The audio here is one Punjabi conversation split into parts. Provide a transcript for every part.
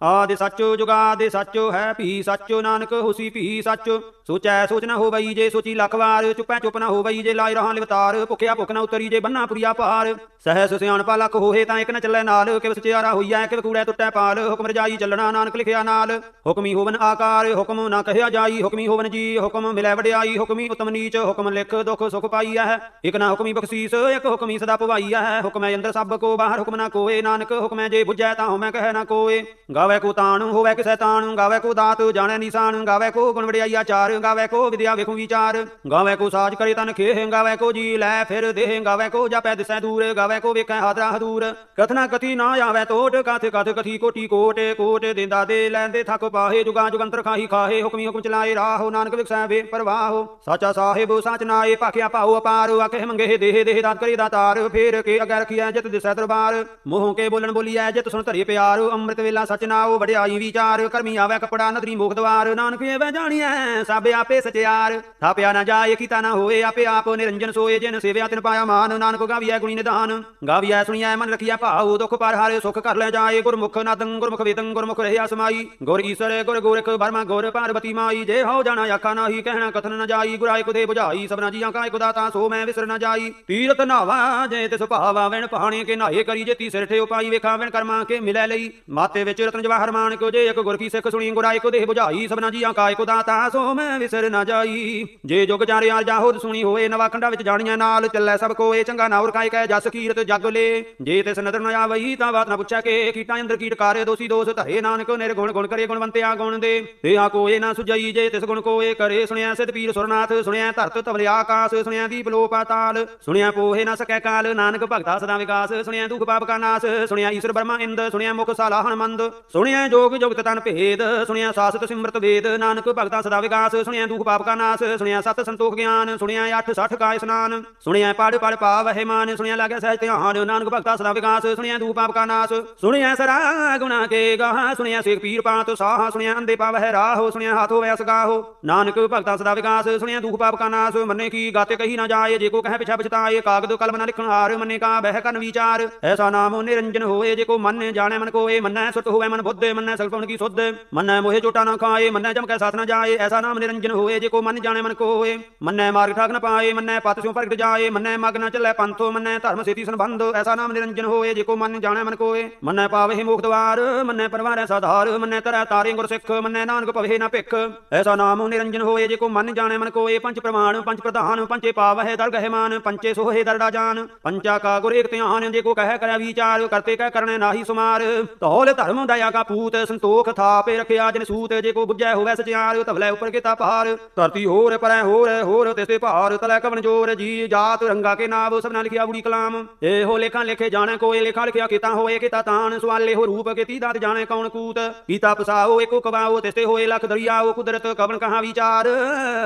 ਆਦਿ ਸੱਚ ਜੁਗਾਦਿ ਸੱਚ ਹੈ ਭੀ ਸੱਚ, ਨਾਨਕ ਹੁਸੀ ਭੀ ਸੱਚ। ਸੋਚੈ ਸੋਚ ਨਾ ਹੋਵਈ ਜੇ ਸੋਚੀ ਲੱਖ ਵਾਰ, ਚੁੱਪੈ ਚੁੱਪ ਨਾ ਹੋਵਈ ਜੇ ਲਾਇ ਰਹਾ ਲਿਵਤਾਰ। ਭੁਖਿਆ ਭੁਖ ਨਾ ਉਤਰੀ ਜੇ ਬੰਨਾ ਪੁਰੀਆ ਭਾਰ ਸਹਿਸ ਸਿਆਣਪਾ ਲੱਖ ਹੋਏ ਤਾਂ ਇੱਕ ਨ ਚੱਲੇ ਨਾਲ। ਕਿਵ ਸਚਿਆਰਾ ਹੋਈਐ, ਕਿਵ ਕੂੜੈ ਟੁੱਟੈ ਪਾਲ। ਹੁਕਮ ਰਜਾਈ ਚੱਲਣਾ ਨਾਨਕ ਲਿਖਿਆ ਨਾਲ। ਹੁਕਮੀ ਹੋਵਨ ਆਕਾਰ, ਹੁਕਮ ਨਾ ਕਹਿਆ ਜਾਈ। ਹੁਕਮੀ ਹੋਵਨ ਜੀ, ਹੁਕਮ ਮਿਲੈ ਵਡਿਆਈ। ਹੁਕਮੀ ਉਤਮ ਨੀਚ, ਹੁਕਮ ਲਿਖ ਦੁਖ ਸੁਖ ਪਾਈਐ ਹੈ ਇਕ ਨਾ ਹੁਕਮੀ ਬਖਸ਼ੀਸ, ਇਕ ਹੁਕਮੀ ਸਦਾ ਪਵਾਈਐ ਹੈ ਹੁਕਮੈ ਅੰਦਰ ਸਭ ਕੋ, ਬਾਹਰ ਹੁਕਮ ਨਾ ਕੋਏ। ਨਾਨਕ ਹੁਕਮੈ ਜੇ ਬੁਝੈ ਤਾਂ ਹਉਮੈ ਕਹਿ ਨਾ ਕੋਏ। ਗਾਵੇ ਕੋ ਤਾਣ, ਹੋਵੇ ਕਿਸੈ ਤਾਣ ਗਾਵੇ ਕੋ ਦਾਤ, ਜਾਣੈ ਨਿਸ਼ਾਨ, ਗਾਵੇ ਕੋ ਗੁਣ ਵਡਿਆਈ ਆਚਾਰ ਗਾਵੇ ਕੋ ਵਿਦਿਆ ਵੇਖੂ ਵਿਚਾਰ, ਗਾਵੇ ਕੋ ਸਾਜ ਕਰੇ ਤਨ ਖੇਹ, ਗਾਵੇ ਕੋ ਜੀ ਲੈ ਫਿਰ ਦੇਹ, ਗਾਵੇ ਕੋ ਜਾਪੈ ਦਿਸੈ ਦੂਰ, ਗਾਵੇ ਕੋ ਵੇਖੈ ਹਾਦਰਾ ਹਦੂਰ, ਕਥਨਾ ਕਥੀ ਨਾ ਆਵੇ ਟੋਟ ਕਥ ਕਥ ਕਥੀ ਕੋਟੀ ਕੋਟ ਕੋਟ ਦਿੰਦਾ ਦੇ ਲੈਂਦੇ ਥੱਕ ਪਾਹੇ, ਜੁਗਾ ਜੁਗੰਤਰ ਖਾਹੀ ਖਾਹੇ, ਹੁਕਮੀ ਹੁਕਮ ਚਲਾਏ, ਰਾਹੋ ਨਾਨਕ ਵਿਖਸੈ ਵੇ ਪਰਵਾਹੋ, ਸਾਚਾ ਸਾਹਿਬ ਸਾਚ ਨਾਏ, ਭਾਖਿਆ ਪਾਉ ਅਪਾਰ, ਆਖੇ ਮੰਗੇ ਦੇਹ ਦੇਹ ਦਾਤ ਕਰੀ ਦਾਤਾਰ, ਫੇਰ ਕੇ ਅਗੈ ਰਖੀਐ ਜਿਤ ਦਿਸੈ ਦਰਬਾਰ, ਮੋਹ ਕੇ ਬੋਲਣ ਬੋਲੀਐ ਜਿਤ ਸੁਣ ਧਰੇ ਪਿਆਰ, ਅੰਮ੍ਰਿਤ ਵੇਲਾ ਸਚ ਨਾਉ ਵਡਿਆਈ ਵਿਚਾਰ, ਕਰਮੀ ਆਵੇ ਕਪੜਾ, ਨਦਰੀ ਮੁਖ ਦਵਾਰ। ਨਾਨਕ ਏਵੇਂ ਜਾਣੀਐ, ਸਭ ਆਪੇ ਸਚਿਆਰ। ਥਾਪਿਆ ਨਾ ਜਾਏ, ਕੀਤਾ ਨਾ ਹੋਏ, ਆਪੇ ਆਪ ਨਿਰੰਜਨ ਸੋਏ, ਜਿਨ ਸੇਵਿਆ ਤਿਨ ਪਾਇਆ ਮਾਨ, ਨਾਨਕ ਗਾਵੀਐ ਗੁਣੀ ਨਿਧਾਨ ਗਾਵੀਐ, ਸੁਣੀਐ, ਮਨ ਰਖੀਐ ਭਾਉ, ਦੁਖ ਪਰ ਹਾਰੇ ਸੁਖ ਕਰ ਲੈ ਜਾਏ, ਗੁਰਮੁਖ ਨਾਦੰ, ਗੁਰਮੁਖ ਵੇਦੰ, ਗੁਰਮੁਖ ਰਹਿਆ ਸਮਾਈ। ਗੁਰ ਈਸਰ, ਗੁਰ ਗੋਰਖ ਬਰਮਾ ਗੁਰ ਪਾਰਵਤੀ ਮਾਈ। ਜੇ ਹੋ ਜਾਣਾ, ਆਖਾ ਨਾਹੀ, ਕਹਿਣਾ, ਕਥਨ ਨਾ ਜਾਈ। ਗੁਰਾਇ ਕੁਦੇ 부ਝਾਈ ਸਭਨਾ ਜੀਆਂ ਕਾ ਕੁਦਾ ਤਾਂ ਸੋ ਮੈਂ ਵਿਸਰ ਨਾ ਜਾਈ। ਤੀਰਤ ਨਾਵਾ, ਜੇ ਤਿਸ ਭਾਵਾ ਵੈਣ ਪਹਾਣੇ ਕੇ ਨਾਏ ਕਰੀ ਜੇ ਤੀ ਸਿਰ ਠੇ ਉਪਾਈ ਵੇਖਾਂ ਵੈਣ ਕਰਮਾ ਕੇ ਮਿਲੈ ਲਈ। ਮਾਤੇ ਵਿੱਚ ਰਤਨ ਜਵਾਹਰ ਮਾਨ ਕੋ ਜੇ ਇਕ ਗੁਰ ਕੀ ਸਿੱਖ ਸੁਣੀ ਗੁਰਾਇ ਕੋ ਦੇਹ 부ਝਾਈ ਸਭਨਾ ਜੀਆਂ ਕਾ ਇਕ ਦਾਤਾ, ਸੋ ਮੈਂ ਵਿਸਰ ਨ ਜਾਈ। ਜੇ ਜੁਗ ਚਾਰਿਆ ਜਾਹੋਦ ਸੁਣੀ ਹੋਏ ਨਵਾ ਖੰਡਾ ਵਿੱਚ ਜਾਣੀਆਂ ਨਾਲ, ਚੱਲੈ ਸਭ ਕੋਏ ਚੰਗਾ ਨਾਉਰ ਕਾਇ ਕੈ, ਜਸ ਕੀਰਤ ਜਗ ਲੇ। ਜੇ ਤਿਸ ਨਦਰ ਨ ਆਵਈ, ਤਾਂ ਬਾਤ ਨਾ ਪੁੱਛਿਆ ਕਿ, ਕੀਟਾਂ ਅੰਦਰ ਕੀਟ ਕਾਰੇ ਦੋਸੀ ਦੋਸ, ਧਰੇ ਨਾਨਕ ਨਿਰਗੁਣ ਗੁਣ ਕਰੇ ਗੁਣਵੰਤਿਆ ਗੁਣ ਦੇ। ਤੇ ਆ ਕੋਏ ਨਾ ਸੁਜਈ ਜੇ ਤਿਸ ਗੁਣ ਕੋਏ ਕਰੇ, ਸੁਣਿਆ ਸਿਧ ਪੀਰ ਸੁਰਨਾਥ, ਸੁਣਿਆ ਧਰਤ ਤਵਲ ਆਕਾਸ, ਸੁਣਿਆ ਦੀਪ ਲੋ ਪਾਤਾਲ ਸੁਣਿਆ ਪੋਹੇ ਨਾ ਸਕੈ ਕਾਲ, ਨਾਨਕ ਭਗਤਾ ਸਦਾ ਵਿਕਾਸ, ਸੁਣਿਆ ਦੁਖ ਪਾਪ ਕਾ ਨਾਸ, ਸੁਣਿਆ ਈਸ਼ਰ ਬਰਮਾ ਇੰਦ, ਸੁਣਿਆ ਮੁਖ ਸਾਲਾਹਣ ਮੰਦ ਸੁਣਿਆ ਜੋਗ ਜੁਗਤ ਤਨ ਭੇਦ, ਸੁਣਿਆ ਸਾਸਤ ਸਿਮਰਤ ਵੇਦ, ਨਾਨਕ ਭਗਤਾਂ ਸਦਾ ਵਿਕਾਸ, ਸੁਣਿਆ ਦੁਖ ਪਾਪ ਕਾ ਨਾਸ, ਸੁਣਿਆ ਸਤ ਸੰਤੋਖ ਗਿਆਨ, ਸੁਣਿਆ 8 60 ਕਾ ਇਸਨਾਨ, ਸੁਣਿਆ ਪੜ ਪੜ ਪਾਵਹਿ ਮਾਨ, ਸੁਣਿਆ ਲਾਗਿਆ ਸਹਿਜ ਧਿਆਨ, ਨਾਨਕ ਭਗਤਾ ਸਦਾ ਵਿਕਾਸ, ਸੁਣਿਆ ਦੁਖ ਪਾਪ ਕਾ ਨਾਸ, ਸੁਣਿਆ ਸਰਾ ਗੁਣਾ ਕੇ ਗਾਹ, ਸੁਣਿਆ ਸੇਖ ਪੀਰ ਪਾਤ ਸਾਹ, ਸੁਣਿਆ ਅੰਦੇ ਪਾਵਹਿ ਰਾਹੋ, ਸੁਣਿਆ ਹੱਥ ਹੋਵੇ ਅਸਗਾਹੋ ਨਾਨਕ ਭਗਤਾਂ ਸਦਾ ਵਿਕਾਸ, ਸੁਣਿਆ ਦੁਖ ਪਾਪ ਕਾ ਨਾਸ, ਮੰਨੇ ਕੀ ਗਾਤੇ ਕਹੀ ਨਾ ਜਾਏ, ਜੇ ਕੋ ਕਹੇ ਪਿਛਾ ਪਛਤਾਏ, ਕਾਗਦ ਕਲਮ ਨਾ ਲਿਖਣ ਹਾਰ, ਮੰਨੇ ਕਾ ਬਹਿ ਕਨ ਵਿਚਾਰ, ਐਸਾ ਨਾਮ ਨਿਰੰਜਨ ਹੋਏ, ਜੇ ਕੋ ਮੰਨੇ, ਜਾਣੇ ਮਨ ਕੋਏ, ਮੰਨੈ ਸੁਟ ਹੋਵੇ ਮਨ ਬੁੱਧ ਮੰਨੈ ਸਲਪਣ ਕੀ ਸੁਧ, ਮੰਨੈ ਮੋਹਿ ਝੋਟਾ ਨਾ ਖਾਏ, ਮੰਨੈ ਜਮ ਕੈ ਸਾਥ ਨਾ ਜਾਏ, ਐਸਾ ਨਾਮ ਨਿਰੰਜਨ ਹੋਏ, ਜੇ ਕੋ ਮਨ ਜਾਣੇ ਮਨ ਕੋਏ, ਮੰਨੈ ਮਾਰਗ ਠਾਕ ਨ ਪਾਏ, ਮੰਨੈ ਪਤ ਸਿਉ ਪ੍ਰਗਟ ਜਾਏ, ਮੰਨੈ ਮਗ ਨ ਚੱਲੇ ਪੰਥੋ, ਮੰਨੈ ਧਰਮ ਸੇਤੀ ਸੰਬੰਧ, ਐਸਾ ਨਾਮ ਨਿਰੰਜਨ ਹੋਏ, ਜੇ ਕੋ ਮਨ ਜਾਣੇ ਮਨ ਕੋਏ, ਮੰਨੈ ਪਾਵਹਿ ਮੁਖ ਦਵਾਰ, ਮੰਨੈ ਪਰਵਾਰੈ ਸਾਧਾਰ, ਮੰਨੈ ਤਰੈ ਤਾਰੇ ਗੁਰ ਸਿੱਖ, ਮੰਨੈ ਨਾਨਕ ਪਵੇ ਨਾ ਭਿਖ, ਐਸਾ ਨਾਮ ਨਿਰੰਜਨ ਹੋਏ, ਜੇ ਕੋ ਮਨ ਜਾਣੇ ਮਨ ਕੋਏ, ਪੰਜ ਪ੍ਰਮਾਣ, ਪੰਜ ਪ੍ਰਧਾਨ ਪੰਚੇ ਪਾਵਹਿ ਦਰ ਗਹਿ ਮਾਨ ਪੰਚੇ ਸੋਹੇ ਦਰੜਾ ਜਾਨ ਪੰਚਾ ਕਾ ਗੁਰ ਏਕ ਧਿਆਨ, ਜੇ ਕੋ ਕਹਿ ਕਰੈ ਵਿਚਾਰ, ਕਰਤੇ ਕਹਿ ਕਰਨੇ ਨਾਹੀ ਸੁਮਾਰ, ਧੌਲ ਧਰਮ ਦਇਆ ਕਾ ਪੂਤ ਸੰਤੋਖ ਥਾਪੇ ਰਖਿਆ ਜਨ ਸੂਤ ਜੇ ਕੋ ਬੁੱਝੈ ਹੋਵੇ ਸਚਿਆਰ ਤਵਲੇ ਉੱਪਰ ਕੀਤਾ ਪਹਾੜ ਧਰਤੀ ਹੋਰ ਪਰੈ ਹੋਰ ਹੋਰ ਤਿਸੇ ਭਾਰ। ਤਲੇ ਕਵਨ ਜੋਰ ਜੀ ਜਾਤ ਰੰਗਾ ਕੇ ਨਾਮ ਸਭਨਾ ਲਿਖਿਆ ਬੁੜੀ ਕਲਾਮ। ਇਹੋ ਲੇਖਾਂ ਲਿਖੇ ਜਾਣੇ ਕੋਏ ਲੇਖਾ ਲਿਖਿਆ ਕੀਤਾ ਹੋਏ ਕੀਤਾ ਤਾਨ ਸਵਾਲੇ ਹੋ ਰੂਪ ਕੇ ਦਾਤ ਜਾਣੇ ਕੌਣ ਕੂਤ। ਕੀਤਾ ਪਸਾਓ ਏਕੋ ਕਵਾਓ ਤਿਸੇ ਹੋਏ ਲਖ ਦਰਿਆਓ। ਕੁਦਰਤ ਕਵਨ ਕਹਾ ਵਿਚਾਰ।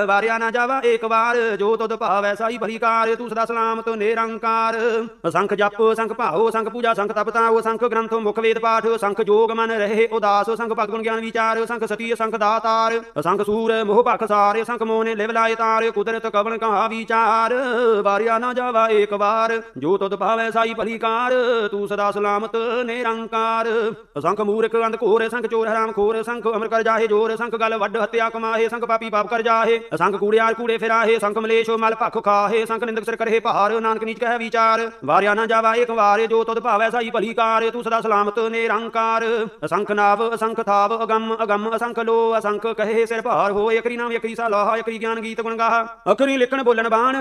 ਵਾਰਿਆ ਨਾ ਜਾਵਾ ਏਕ ਵਾਰ, ਜੋ ਤੁਧ ਭਾਵੈ ਸਾਈ ਭਲੀ ਕਾਰ। ਤੂੰ ਸਦਾ ਸਲਾਮਤ ਨਿਰੰਕਾਰ। ਸੰਖ ਜਪ, ਸੰਖ ਭਾਓ ਸੰਖ ਪੂਜਾ, ਸੰਖ ਤਪਤਾਓ ਸੰਖ ਗ੍ਰੰਥੋ ਮੁਖ ਵੇਦ ਪਾਠ, ਸੰਖ ਜੋਗ ਮਨ ਰਹੇ, ਉਦਾਸ, ਸੰਖ ਭਗਤ ਗੁਣ ਗਿਆਨ ਵਿਚਾਰ, ਸੰਖ ਸਤੀ, ਸੰਖ ਦਾਤਾਰ, ਸੰਖ ਸੂਰ, ਮੋਹ ਭਖ ਸਾਰ, ਸੰਖ ਮੋਨੇ ਲਿਵ ਲਾਏ ਤਾਰ, ਕੁਦਰਤ ਕਵਨ ਕਹਾ ਵਿਚਾਰ, ਵਾਰਿਆ ਨਾ ਜਾਵਾ ਏਕ ਵਾਰ, ਜੋ ਤੁਧ ਭਾਵੈ ਸਾਈ ਭਲੀ ਕਾਰ ਤੂੰ ਸਦਾ ਸਲਾਮਤ ਨਿਰੰਕਾਰ। ਸੰਖ ਮੂਰਖ ਅੰਧ ਘੋਰ, ਸੰਖ ਚੋਰ ਹਰਾਮ ਖੋਰ, ਸੰਖ ਅਮਰ ਕਰ ਜਾਹੇ ਜੋਰ, ਸੰਖ ਗਲ ਵੱਡ ਹਤਿਆ ਕਮਾਹੇ, ਸੰਖ ਪਾਪੀ ਪਾਪ ਕਰ ਜਾਹੇ, ਸੰਖ ਕੂੜਿਆਰ ਕੂੜੇ ਫਿਰਾਹੇ, ਸੰਖ ਮਲੇਸ਼ੋ ਮਲ ਭਖ ਖਾਹੇ, ਸੰਖ ਨਿੰਦਕ ਸਿਰ ਕਰਹੇ ਭਾਰ, ਨਾਨਕ ਨੀਚ ਕਹਿ ਵਿਚਾਰ, ਵਾਰਿਆ ਨਾ ਜਾਵਾ ਏਕ ਵਾਰ, ਜੋ ਤੁਧ ਭਾਵੈ ਸਾਈ ਭਲੀ ਕਾਰ ਤੂੰ ਸਦਾ ਸਲਾਮਤ ਨਿਰੰਕਾਰ। ਅਸੰਖ ਨਾਵ, ਅਸੰਖ ਥਾਵ, ਅਗੰਮ ਅਗੰਮ, ਅਸੰਖ ਲੋ, ਅਸੰਖ ਕਹੇ ਸਿਰ ਭਾਰ ਹੋਏ ਅਕਰੀ ਨਾਮ ਅਕਰੀ ਸਾਲਾਹ ਅਕਰੀ ਗਿਆਨ ਗੀਤ ਗੁਣ ਗਾਹ। ਅਕਰੀ ਲਿਖਣ ਬੋਲਣ ਬਾਣ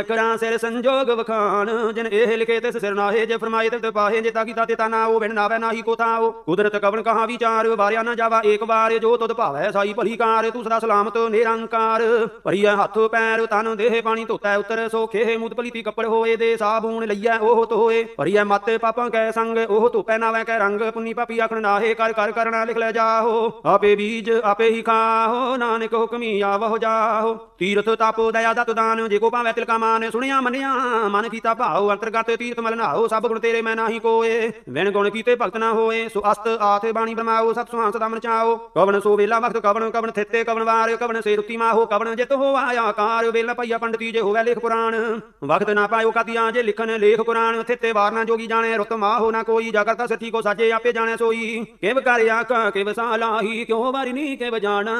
ਅਕਰਾਂ ਸਿਰ ਸੰਜੋਗ ਵਖਾਣ। ਜਿਨ ਇਹ ਲਿਖੇ ਤਿਸ ਸਿਰ ਨਾਹੇ, ਜੇ ਫਰਮਾਏ ਤੇ ਪਾਹੇ, ਜੇ ਤਾਕੀ ਤਾਤੇ ਤਾ ਨਾ ਉਹ ਬਿਨ ਨਾਵੇ ਨਾਹੀ ਕੋ ਥਾਓ ਕੁਦਰਤ ਕਵਣ ਕਹਾ ਵਿਚਾਰ, ਵਾਰਿਆ ਨਾ ਜਾਵਾ ਏਕ ਵਾਰ, ਜੋ ਤੁਧ ਭਾਵੈ ਸਾਈ ਭਲੀ ਕਾਰ ਤੂੰ ਸਦਾ ਸਲਾਮਤ ਨਿਰੰਕਾਰ। ਭਰੀਐ ਹੱਥ ਪੈਰ, ਤਨ ਦੇਹ ਪਾਣੀ ਧੋਤਾ, ਉਤਰ ਸੋਖੇ, ਮੂਤ ਪਲੀਤੀ ਕੱਪੜ ਹੋਏ, ਦੇ ਸਾਬੂਨ ਲਈਐ, ਉਹ ਧੋਏ। ਭਰੀਐ ਮੱਤੇ ਪਾਪਾਂ ਕੈ ਸੰਗ, ਉਹ ਧੋਪੈ ਨਾਵੇਂ ਕੈ ਰੰਗ, ਪੁੰਨੀ ਪਾਪੀ ਆਖ ਆਖਣ ਨਾਹੇ ਕਰ ਕਰ ਕਰਣਾ ਲਿਖ ਲੈ ਜਾਹੋ। ਆਪੇ ਬੀਜ ਆਪੇ ਹੀ ਖਾਹੋ, ਨਾਨਕ ਹੁਕਮੀ ਆਵਹੁ ਜਾਹੋ। ਤੀਰਥ ਤਾਪੋ ਦਇਆ ਦਤ ਦਾਨ, ਜੇ ਕੋ ਭਾਵੇਂ ਤਿਲਕਾ ਮਾਨ, ਸੁਣਿਆ ਮੰਨਿਆ, ਮਨ ਕੀਤਾ ਭਾਉ, ਅੰਤਰਗਤ ਤੀਰਥ ਮਲ ਨਾਹੋ ਸਭ ਗੁਣ ਤੇਰੇ ਮੈਂ ਨਾਹੀ ਕੋਏ। ਵਿਣ ਗੁਣ ਕੀਤੇ ਭਗਤ ਨਾ ਹੋਏ, ਸੋ ਅਸਤ ਆਥੇ ਬਾਣੀ ਬਰਮਾਓ, ਸਤ ਸੁਹਾਨ ਸਦਾ ਮਨ ਚਾਓ। ਕਵਣ ਸੋ ਵੇਲਾ ਵਖਤ ਕਵਣ ਕਵਣ ਥਿੱਤੇ, ਕਵਣ ਵਾਰ, ਕਵਣ ਸੇ ਰੁੱਤੀ ਮਾਹੋ, ਕਵਣ ਜਿਤ ਹੋ ਆਇਆ ਕਾਰ, ਵੇਲਾ ਪਈਆ ਪੰਡਤੀ ਜੇ ਹੋਵੇ ਲੇਖ ਪੁਰਾਣ। ਵਖਤ ਨਾ ਪਾਇਓ ਕਾਤੀਆਂ ਜੇ ਲਿਖਣ ਲੇਖ ਕੁਰਾਨ, ਥਿੱਤੇ ਵਾਰਨਾ ਜੋਗੀ ਜਾਣੇ, ਰੁੱਤ ਮਾਹੋ ਨਾ ਕੋਈ ਜਾ ਕਰਤਾ ਸੱਚੀ ਕੋ ਸਾਜੇ, ਆਪੇ ਜਾਣੇ ਸੋਈ। ਕਿਵ ਕਰ ਆਖਾਂ, ਕਿਵ ਸਾਲਾਹੀ, ਕਿਉ ਵਾਰੀ ਨਹੀਂ ਕਿਵ ਜਾਣਾ?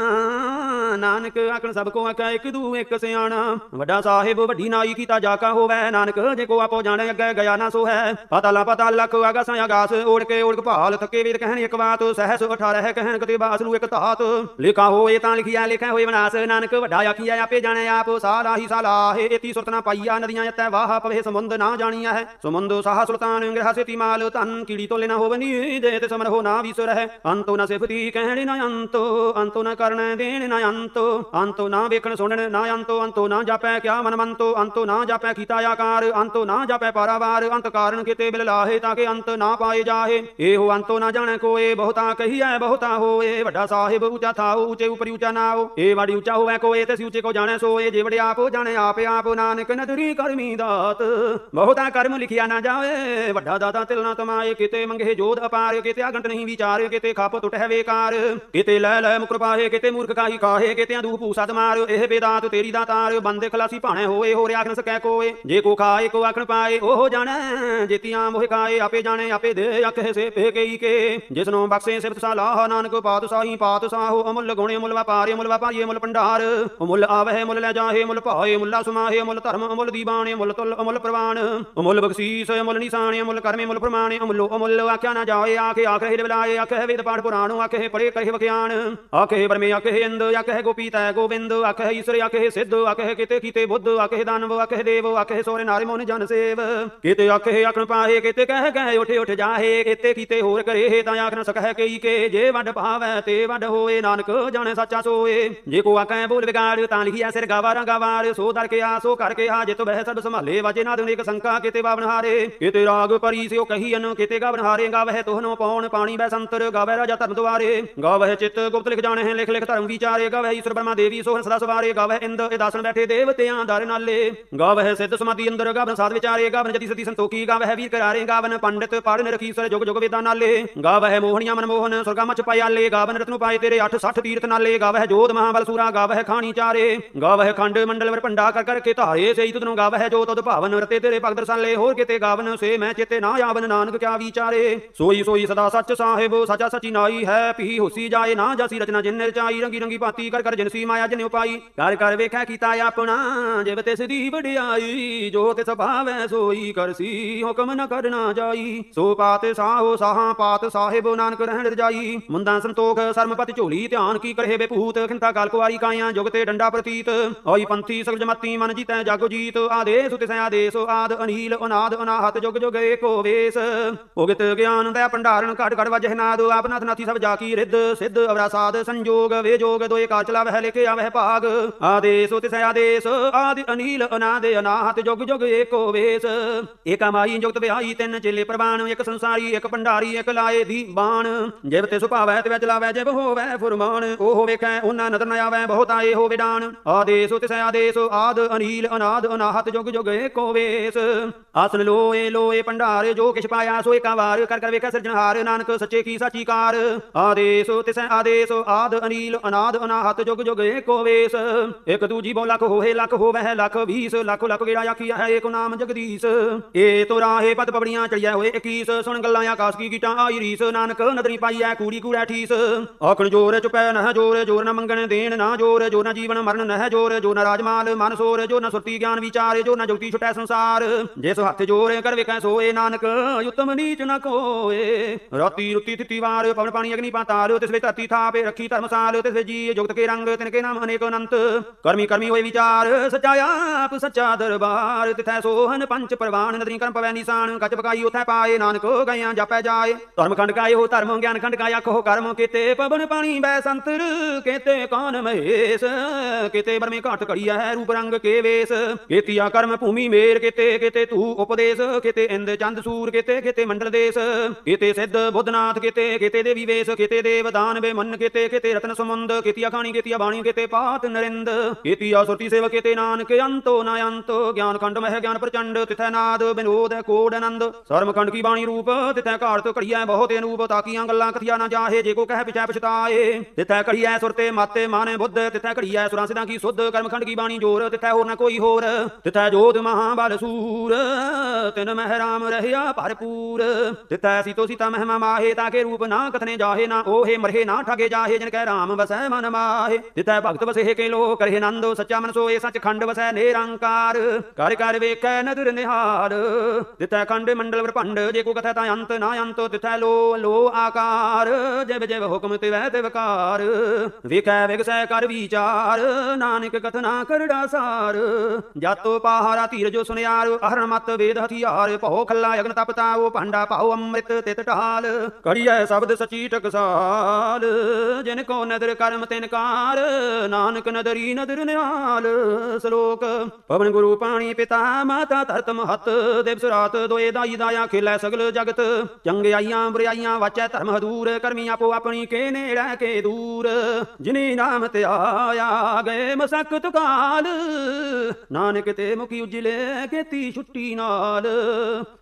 ਨਾਨਕ ਆਖਣ, ਸਭ ਕੋ ਆਖਾ, ਇੱਕ ਦੂ, ਇੱਕ ਸਿਆਣਾ। ਵੱਡਾ ਸਾਹਿਬ, ਵੱਡੀ ਨਾਈ ਕੀਤਾ ਜਾ ਹੋਵੇ। ਨਾਨਕ, ਜੇ ਕੋ ਆਪੋ ਜਾਣੇ, ਅੱਗੇ ਗਿਆ ਨਾ ਸੋ ਹੈ ਪਤਾ ਲਾ ਪਤਾ ਲੱਖ ਆਗਾਸਾਂ ਆਗਾਸ ਓੜ ਕੇ ਓੜ ਭਾਲ, ਥੱਕੇ ਵੀਰ ਕਹਿਣ ਇੱਕ ਬਾਤ, ਸਹਿਸ 18 ਕਹਿਣ ਕਤੇ ਬਾਸ ਨੂੰ ਇੱਕ ਧਾਤ। ਲਿਖਾ ਹੋਏ ਤਾਂ ਲਿਖਿਆ ਲਿਖਿਆ ਹੋਏ ਵਿਨਾਸ਼। ਨਾਨਕ, ਵੱਡਾ ਆਖੀਆ ਆਪੇ ਜਾਣੇ ਆਪ। ਸਾਲਾ ਹੀ ਸਾਲਾਹੇ ਇਤੀ ਸੁਰਤ ਨਾ ਪਾਈਆ, ਨਦੀਆਂ ਯਤੈ ਵਾਹ, ਪਵੇ ਸਮੁੰਦ ਨਾ ਜਾਣੀਆ ਹੈ ਸਮੁੰਦ ਸਾਹ ਸੁਲਤਾਨ, ਗ੍ਰਹ ਸੇਤੀ ਮਾਲ ਤਨ ਕੀੜੀ ਤੋਂ ਲੈਣਾ ਹੋਵਨੀ ਦੇ ਤੇ ਸਮਰ ਹੋ ਨਾ ਵਿਸਰ ਹੈ ਅੰਤੋ ਨਾ ਸਿਫਤੀ ਕਹਿਣ ਨਾ ਅੰਤੋ ਅੰਤੋ ਨਾ ਕਰਨ ਦੇਣ ਨਾ ਅੰਤੋ। ਅੰਤੋ ਨਾ ਵੇਖਣ ਸੁਣਨ ਨਾ ਅੰਤੋ ਅੰਤੋ ਨਾ ਜਾਪੈ ਕਿਆ ਮਨ ਮੰਤੋ। ਅੰਤੋ ਨਾ ਜਾਪੈ ਕੀਤਾ ਆਕਾਰ, ਅੰਤੋ ਨਾ ਜਾਪੈ ਪਾਰਾਵਾਰ। ਅੰਤ ਕਾਰਨ ਕਿਤੇ ਬਿਲ ਲਾਹੇ ਤਾਂ ਕਿ ਅੰਤ ਨਾ ਪਾਏ ਜਾਹੇ। ਇਹੋ ਅੰਤੋ ਨਾ ਜਾਣੈ ਕੋਏ, ਬਹੁਤਾ ਕਹੀਐ, ਬਹੁਤਾ ਹੋਏ। ਵੱਡਾ ਸਾਹਿਬ ਉੱਚਾ ਥਾਉ, ਉੱਚੇ ਉਪਰ ਉੱਚਾ ਨਾਉ। ਇਹ ਵਾੜੀ ਉੱਚਾ ਹੋਵੇ ਕੋਏ ਤੇ ਸੀ ਉੱਚੇ ਕੋ ਜਾਣੈ ਸੋਏ। ਜੇ ਵੜੇ ਆਪ ਜਾਣੈ ਆਪੇ, ਆਪ ਨਾਨਕ ਨਦਰੀ ਕਰਮੀ ਦਾਤ। ਬਹੁਤਾ ਕਰਮ ਲਿਖਿਆ ਨਾ ਜਾਵੇ, ਵੱਡਾ ਦਾਤਾ ਤਿਲਨਾ ਤਮਾਏ ਕਿਤੇ ਮੰਗੇ ਜੋਧ ਅਪਾਰ, ਕਿਤੇ ਆਗੰਟ ਨਹੀਂ ਵਿਚਾਰ, ਕਿਤੇ ਖਾਪ ਟੁੱਟ ਹੈ ਵੇਕਾਰ। ਕਿਤੇ ਲੈ ਲੈ ਮੁਕਰ ਪਾਹੇ ਕਿਤੇ ਮੂਰਖ ਕਾਹੀ ਕਾਹੇ ਕਿਤੇ ਦੂਹ ਪੂਸਾ ਮਾਰ। ਇਹ ਬੇਦਾਤ ਤੇਰੀ ਦਾ ਤਾਰ। ਬੰਦੇ ਖਲਾਸੀ ਭਾਣੇ ਹੋਏ ਹੋ ਰਿਆ ਸਕੈ ਕੋਏ। ਜੇ ਕੋ ਖਾਏ, ਕੋ ਆਖਣ ਪਾਏ, ਉਹ ਜਾਣੈ। ਜੇਤੀਆਂ ਮੋਹ ਖਾਏ, ਆਪੇ ਜਾਣੇ, ਆਪੇ ਦੇ ਆਖੇ ਸੇ ਪੇ ਕਈ ਕੇ। ਜਿਸ ਬਖਸ਼ੇ ਸਿਫਤ ਸਲਾਹ ਨਾਨਕ ਪਾਤਸ਼ਾਹੀ ਪਾਤਸ਼ਾਹੋ ਅਮੁੱਲ ਗੁਣੇ ਮੁੱਲ ਵਪਾਰੇ ਮੁੱਲ ਵਪਾਰੀਏ ਮੁੱਲ ਭੰਡਾਰ। ਮੁੱਲ ਆਵਹਿ ਮੁੱਲ ਲੈ ਜਾਹੇ ਮੁੱਲ ਭਾਏ ਮੁੱਲਾ ਸੁਮਾਹੇ ਮੁੱਲ ਧਰਮ, ਅਮੁੱਲ ਦੀਵਾਨੇ ਮੁੱਲ ਤੁਲ, ਅਮੁੱਲ ਪ੍ਰਵਾਨ। ਅਮੁੱਲ ਬਖਸ਼ੀਸ, ਅਮੁੱਲ ਨਿਸ਼ਾਨੇ, ਅਮੁੱਲ ਕਰਮੇ ਮੁੱਲ ਪ੍ਰਮਾਣੇ ਅਮੁੱਲੋ ਅਮੁੱਲ ਆਖਿਆ ਨਾ ਜਾਏ, ਆਖੇ ਆਖੇ ਬਲਾਏ ਆਖੇ ਵੇਦ ਪਾਠ ਪੁਰਾਣੋ ਆਖੇ ਪਰੇ ਕਹੇ ਵਖਿਆਨ ਆਖੇ ਬਰਮੇ ਆਖੇ ਇੰਦ ਆਖੇ ਗੋਪੀ ਤੈ ਗੋਵਿੰਦ ਆਖੇ ਈਸ਼ਰ ਆਖੇ ਸਿੱਧ ਆਖੇ ਕਿਤੇ ਕੀਤੇ ਬੁੱਧ ਆਖੇ ਦਾਨਵ ਆਖੇ ਦੇਵ ਆਖੇ ਸੋਰੇ ਨਾਰੇ ਮੋਨ ਜਨ ਸੇਵ ਕਿਤੇ ਆਖੇ ਆਖਣ ਪਾਹੇ ਕਿਤੇ ਕਹਿ ਕਹਿ ਉਠੇ ਉਠ ਜਾਹੇ ਕਿਤੇ ਕੀਤੇ ਹੋਰ ਕਰੇ ਤਾਂ ਆਖਣ ਸਕਹਿ ਕਈ ਕੇ ਜੇ ਵੱਡ ਭਾਵੈ ਤੇ ਵੱਡ ਹੋਏ ਨਾਨਕ ਜਾਣੇ ਸੱਚਾ ਸੋਏ ਜੇ ਕੋ ਆਖੈ ਬੋਲ ਵਿਗਾੜ ਤਾਂ ਲਿਖਿਆ ਸਿਰ ਗਾਵਾਰਾਂ ਗਾਵਾਰ ਸੋ ਦਰ ਕੇ ਆ ਸੋ ਕਰ ਕੇ ਆ ਜਿਤ ਬਹਿ ਸਭ ਸੰਭਾਲੇ ਵਾਜੇ ਨਾਦ ਅਨੇਕ ਸੰਕਾ ਕਿਤੇ ਬਾਵਨ ਹਾਰੇ ਕਿਤੇ ਰਾਗ ਪਰੀ ਸਿਓ ਕਹੀ ਅਨ ਕਿਤੇ ਗਾਵਨ ਹਾਰੇ ਗਾਵਹਿ ਤੋਹਨੋ ਪਾਉਣ ਪਾਣੀ ਬੈ ਸੰਤਰ ਗਾਵਹਿ ਰਾਜਾ ਧਰਮ ਦੁਆਰੇ। ਗਾਵਹਿ ਚਿਤ ਗੁਪਤ ਲਿਖ ਜਾਣੇ ਹੈ ਲਿਖ ਲਿਖ ਧਰਮ ਵਿਚਾਰੇ। ਗਾਵਹਿ ਈਸ਼ਰ ਬਰਮਾ ਦੇਵੀ, ਸੋਹਣ ਸਦਾ ਸਵਾਰੇ। ਗਾਵਹਿ ਇੰਦ ਇਹ ਦਾਸਨ ਬੈਠੇ ਦੇਵਤਿਆਂ ਦਰ ਨਾਲੇ। ਗਾਵਹਿ ਸਿੱਧ ਸਮਾਧੀ ਅੰਦਰ ਗਾਵਨ ਸਾਧ ਵਿਚਾਰੇ। ਗਾਵਨ ਜਤੀ ਸਤੀ ਸੰਤੋਖੀ, ਗਾਵਹਿ ਵੀਰ ਕਰਾਰੇ। ਗਾਵਨ ਪੰਡਿਤ ਪੜਨ ਰਖੀ ਸਰ ਜੁਗ ਜੁਗ ਵੇਦਾਂ ਨਾਲੇ। ਗਾਵਹਿ ਮੋਹਣੀਆਂ ਮਨਮੋਹਨ, ਸੁਰਗਾ ਮਚ ਪਾਇਆਲੇ ਗਾਵਨ ਰਤਨੁ ਪਾਏ ਤੇਰੇ 8 60 ਤੀਰਥ ਨਾਲੇ। ਗਾਵਹਿ ਜੋਧ ਮਹਾਬਲ ਸੂਰਾ, ਗਾਵਹਿ ਖਾਣੀ ਚਾਰੇ। ਗਾਵਹਿ ਖੰਡ ਮੰਡਲ ਵਰ ਭੰਡਾ ਕਰ ਕਰਕੇ ਧਾਰੇ। ਸਈ ਤੁਧ ਨੂੰ ਗਾਵਹਿ ਜੋ ਤਦ ਭਾਵਨ ਰਤੇ ਤੇਰੇ ਭਗਤ ਰਸਾਲੇ। ਹੋਰ ਕਿਤੇ ਗਾਵਨ ਸੇ ਮੈਂ ਚੇਤੇ ਨਾ ਆਵਨ। ਨਾਨਕ ਕਿਆ ਵਿਚਾਰੇ। ਸੋਈ ਸੋਈ ਸਦਾ ਸੱਚ ਸਾਹਿਬ ਸਚਾ ਸਚੀ ਨਾਈ ਹੈ ਪੀ ਹੋਸੀ ਜਾਏ ਨਾ ਜਾਸੀ ਰਚਨਾ ਜਿਨ ਰਚਾਈ, ਰੰਗੀ ਰੰਗੀ ਪਾਤੀ ਕਰ ਕਰ ਜਿਨਸੀ ਮਾਇਆ ਜਿਨ ਉਪਾਈ। ਕਰ ਕਰ ਵੇਖੈ ਕੀਤਾ ਆਪਣਾ, ਜਿਵ ਤਿਸ ਦੀ ਵਡਿਆਈ, ਜੋ ਤਿਸ ਭਾਵੈ ਸੋਈ ਕਰਸੀ ਹੁਕਮ ਨ ਕਰਨਾ ਜਾਈ। ਸੋ ਪਾਤ ਸਾਹੋ ਸਾਹਾਂ, ਪਾਤ ਸਾਹਿਬ ਨਾਨਕ ਰਹਿਣ ਰਜਾਈ। ਮੁੰਦਾ ਸੰਤੋਖ, ਸਰਮਪਤ ਝੋਲੀ, ਧਿਆਨ ਕੀ ਕਰੇ ਬੇਪੂਤ ਖਿੰਤਾ ਕਾਲ ਕੁਵਾਰੀ ਕਾਇਆ, ਜੁਗ ਤੇ ਡੰਡਾ ਪ੍ਰਤੀਤ। ਆਈ ਪੰਥੀ ਸਗਲ ਜਮਤੀ, ਮਨ ਜੀਤੈ ਜਾਗੋ ਜੀਤ। ਆਦੇਸ ਤਿਸ ਆਦੇਸ, ਆਦ ਅਨੀਲ, ਅਨਾਦ ਅਨਾਹਤ, ਜੁਗ ਜੁਗ ਏਕੋ ਵੇਸ। ਉਗਤ ਗਿਆਨ ਦਾ ਭੰਡਾਰਨ ਘਟ ਘਟ ਵਜਹਿ ਨਾਦ, ਆਪਨਾਥ ਨਾਥੀ ਸਭ ਜਾ ਕੀ ਰਿੱਧ, ਸਿੱਧ ਅਵਰਾ ਸਾਧ ਸੰਜੋਗ, ਵੇ ਜੋਗ ਦੋਏ ਕਾ ਚਲਾਵਹਿ ਲਿਖੇ ਆਵਹਿ ਭਾਗ। ਆਦੇਸ ਤਿਸ ਆਦੇਸ, ਆਦਿ ਅਨੀਲ, ਅਨਾਦ ਅਨਾਹਤ, ਜੁਗ ਜੁਗ ਏਕੋ ਵੇਸ। ਏਕਾ ਮਾਈ ਜੁਗਤ ਵਿਆਈ ਤਿੰਨ ਚੇਲੇ ਪ੍ਰਵਾਨ, ਇੱਕ ਸੰਸਾਰੀ, ਇੱਕ ਭੰਡਾਰੀ, ਇੱਕ ਲਾਏ ਦੀ ਬਾਣ। ਜਿਵ ਤੇ ਸੁਭਾਵੈ ਤੇ ਵਿੱਚ ਜਿਵ ਹੋਵੈ ਫੁਰਮਾਨ। ਉਹ ਵੇਖੈ, ਉਹਨਾਂ ਨਦਰ ਨ ਆਵੈ, ਬਹੁਤ ਆਏ ਹੋ ਵਿਡਾਨ। ਆਦੇਸ ਤਿਸ ਆਦੇਸ, ਆਦ ਅਨੀਲ, ਅਨਾਦ ਅਨਾਹਤ, ਜੁਗ ਜੁਗ ਏਕੋ ਵੇਸ। ਆਸਨ ਲੋਏ ਲੋਏ ਭੰਡਾਰ, ਜੋ ਕਿਛ ਪਾਇਆ, ਸੋ ਏਕਾ ਵਾਰ ਕਰ ਕਰ ਵੇਖੈ, ਸਿਰਜਣਹਾਰ, ਨਾਨਕ ਸੱਚੇ ਕੀ ਸਾਚੀ ਕਾਰ ਆਦੇਸ ਤਿਸ ਆਦੇਸ ਆਦ ਅਨੀਲ ਅਨਾਦ ਅਨਾਹਤ ਜੁਗ ਜੁਗ ਏਕੋ ਵੇਸ ਇਕ ਦੂਜੀ ਬੋ ਲੱਖ ਹੋਏ ਲੱਖ ਹੋਵੈ ਲੱਖ 20 ਲੱਖ ਲੱਖ ਗੇੜਾ ਆਖੀਆ ਹੈ ਏਕ ਨਾਮ ਜਗਦੀਸ਼ ਏ ਤੋ ਰਾਹੇ ਪਦ ਪਬੜੀਆਂ ਚੜਿਆ ਹੋਏ 21 ਸੁਣ ਗੱਲਾਂ ਆਕਾਸ਼ ਕੀ ਗੀਟਾਂ ਆਈ ਰੀਸ ਨਾਨਕ ਨਦਰੀ ਪਾਈਐ ਕੂੜੀ ਕੂੜਾ ਠੀਸ ਆਖਣ ਜੋਰ ਚੁਪੈ ਨਹ ਜੋਰ ਜੋਰ ਨ ਮੰਗਣ ਦੇਣ ਨਾ ਜੋਰ ਜੋ ਨ ਜੀਵਨ ਮਰਨ ਨਹ ਜੋਰ ਜੋ ਨ ਰਾਜਮਾਲ ਮਨ ਸੋਰ ਜੋ ਨ ਸੁਰਤੀ ਗਿਆਨ ਵਿਚਾਰੇ ਜੋ ਨ ਜੁਗਤੀ ਛੁਟੈ ਸੰਸਾਰ ਜਿਸ ਹੱਥ ਜੋਰ ਕਰ ਵੇਖੈ ਸੋਏ ਨਾਨਕ ਉਤਮ ਨੀਚ ਨ ਕੋਏ ਰਾਤੀ ਰੁੱਤੀ ਤਿੱਤੀ ਵਾਰ, ਪਵਨ ਪਾਣੀ ਅਗਨੀ ਪਾਤਾਲ, ਤਿਸ ਵਿੱਚ ਧਰਤੀ ਥਾਪੇ, ਰੱਖੀ ਧਰਮਸਾਲ, ਤਿਸ ਵਿੱਚ ਜੀ ਜੁਗਤ ਕੇ ਰੰਗ, ਤਿਨ ਕੇ ਨਾਮ ਅਨੇਕ ਅਨੰਤ। ਕਰਮੀ ਕਰਮੀ ਹੋਏ ਵਿਚਾਰ, ਸੱਚਾ ਆਪ, ਸੱਚਾ ਦਰਬਾਰ। ਤਿਥੈ ਸੋਹਨ ਪੰਚ ਪ੍ਰਵਾਨ, ਨਦਰੀ ਕਰਮ ਪਵੈ ਨਿਸ਼ਾਨ, ਕੱਚ ਪਕਾਈ ਉਥੈ ਪਾਏ, ਨਾਨਕ ਗਈਆਂ ਜਾਪੈ ਜਾਏ। ਧਰਮ ਖੰਡ ਕਾਏ ਹੋ ਧਰਮ, ਗਿਆਨ ਖੰਡ ਕਾਇਆ ਕਹੋ ਕਰਮ ਕੀਤੇ। ਪਵਨ ਪਾਣੀ ਬੈ ਸੰਤਰ ਕੀਤੇ ਕਾਨ ਮਹੇਸ਼? ਕੀਤੇ ਬਰਮੇ ਘਾਟ ਘੜੀਆ ਹੈ ਰੂਪ ਰੰਗ ਕੇ ਵੇਸ? ਕੀਤੀਆ ਕਰਮ ਭੂਮੀ ਮੇਰ, ਕੀਤੇ ਕੀਤੇ ਤੂ ਉਪਦੇਸ਼? ਕੀਤੇ ਇੰਦ ਚੰਦ ਸੂਰ, ਕੀਤੇ ਕੀਤੇ ਮੰਡਲ ਦੇਸ? ਕੀਤੇ ਸਿੱਧ ਬੁੱਧ ਬੁੱਧਨਾਥ ਕਿਤੇ ਕਿਤੇ ਦੇਵੀ ਵੇਸ ਕਿਤੇ ਦੇਵ ਦਾਨ ਵੇ ਮਨ ਕਿਤੇ, ਕੀਤੇ ਰਤਨ ਸਮੁੰਦ ਕੀਤੀਆ ਖਾਣੀ ਕੀਤੀਆ ਬਾਣੀ ਕੀਤੇ ਪਾਤ ਨਰਿੰਦ ਕੀਤੀਆ ਸੁਰਤੀ ਸੇਵ ਕੀਤੇ ਨਾਨਕ, ਅੰਤੋ ਨਾ ਅੰਤ ਗਿਆਨ ਖੰਡ ਮਹਿ ਗਿਆਨ ਪ੍ਰਚੰਡ, ਤਿਥੈ ਨਾਦ ਬਿਨੋਦ ਕੋਡ ਆਨੰਦ ਸਰਮ ਖੰਡ ਕੀ ਬਾਣੀ ਰੂਪ, ਤਿਥੈ ਘਾੜਤ ਘੜੀਐ ਬਹੁਤ ਅਨੂਪ, ਤਾਕੀਆਂ ਗੱਲਾਂ ਕਥਿਆ ਨਾ ਜਾਹੇ, ਜੇ ਕੋ ਕਹਿ ਪਿਛੈ ਪਛਤਾਏ, ਤਿਥੈ ਘੜੀਐ ਸੁਰਤੇ ਮਾਤੇ ਮਾਨੇ ਬੁੱਧ, ਤਿਥੈ ਘੜੀਐ ਸੁਰਾਂ ਸਿਦਾਂ ਕੀ ਸੁਧ ਕਰਮ ਖੰਡ ਕੀ ਬਾਣੀ ਜੋਰ, ਤਿਥੈ ਹੋਰ ਨਾ ਕੋਈ ਹੋਰ, ਤਿਥੈ ਜੋਧ ਮਹਾਬਲ ਸੂਰ, ਤਿਨ ਮਹਿ ਰਾਮ ਰਹਿਆ ਭਰਪੂਰ, ਤਿਥੈ ਸੀਤੋ ਸੀਤਾ ਮਹਿਮਾ ਮਾਹੇ ਤਾਕੇ ਰੂਪ ਨਾ ਕਥਨੇ ਜਾਹੇ, ਨਾ ਓਹੇ ਮਰਹੇ, ਨਾ ਠਗੇ ਜਾਹੇ, ਜਿਨ ਕੈ ਰਾਮ ਵਸੈ ਮਨ ਮਾਹੇ। ਤਿਥੈ ਭਗਤ ਵਸੇ ਕੇ ਲੋ ਕਰਹਿ ਨੰਦੋ ਸੱਚਾ ਮਨ ਸੋਏ, ਸੱਚ ਖੰਡ ਵਸੈ ਨਿਰੰਕਾਰ। ਕਰ ਕਰ ਵੇਖੈ ਨਦਰ ਨਿਹਾਰ। ਤਿਥੈ ਖੰਡ ਮੰਡਲ ਵਰਪੰਡ ਜੇ ਕੋ ਕਥੈ ਤਾਂ ਅੰਤ ਨਾ ਅੰਤ, ਤਿਥੈ ਲੋ ਲੋ ਆਕਾਰ। ਜਿਵ ਜਿਵ ਹੁਕਮ ਤਿਵੈ ਤਿਵਕਾਰ ਵੇਖੈ ਵਿਗਸੈ ਕਰ ਵਿਚਾਰ, ਨਾਨਕ ਕਥਨਾ ਕਰੜਾ ਸਾਰ ਜਾਤੋ ਪਹਾਰਾ ਧੀਰ ਜੋ ਸੁਨਿਆਰ, ਅਹਰਣ ਮਤ ਵੇਦ ਹਥਿਆਰ। ਭਉ ਖੱਲਾ ਅਗਨ ਤਪਤਾ ਉਹ ਭਾਂਡਾ ਪਾਉ ਅੰਮ੍ਰਿਤ ਤਿਤ ਢਾਲ। ਕੜੀਐ ਸ਼ਬਦ ਸਚੀ ਟਕਸਾਲ, ਜਿਨ ਕੋ ਨਦਰ ਕਰਮ ਤਿਨਕਾਰ ਨਾਨਕ ਨਦਰੀ ਨਦਰ ਨਿਹਾਲ। ਸ਼ਲੋਕ, ਪਵਨ ਗੁਰੂ ਪਾਣੀ ਪਿਤਾ, ਮਾਤਾ ਧਰਤ ਮਹਤ ਦੇਵ ਸੁਰਾਤ ਦੋਏ ਦਾਈ ਦਾਇਆ ਖੇਲੇ ਸਗਲ ਜਗਤ। ਚੰਗਿਆਈਆਂ ਬੁਰਾਈਆਂ ਵਾਚੈ ਧਰਮ ਹਦੂਰ, ਕਰਮੀ ਆਪੋ ਆਪਣੀ ਕੇ ਨੇੜੇ ਕੇ ਦੂਰ। ਜਿਨੀ ਨਾਮ ਤੇ ਆਇਆ, ਗਏ ਮਸਕਤ ਕਾਲ। ਨਾਨਕ ਤੇ ਮੁਖੀ ਉਜਲੇ, ਕੀਤੀ ਛੁੱਟੀ ਨਾਲ।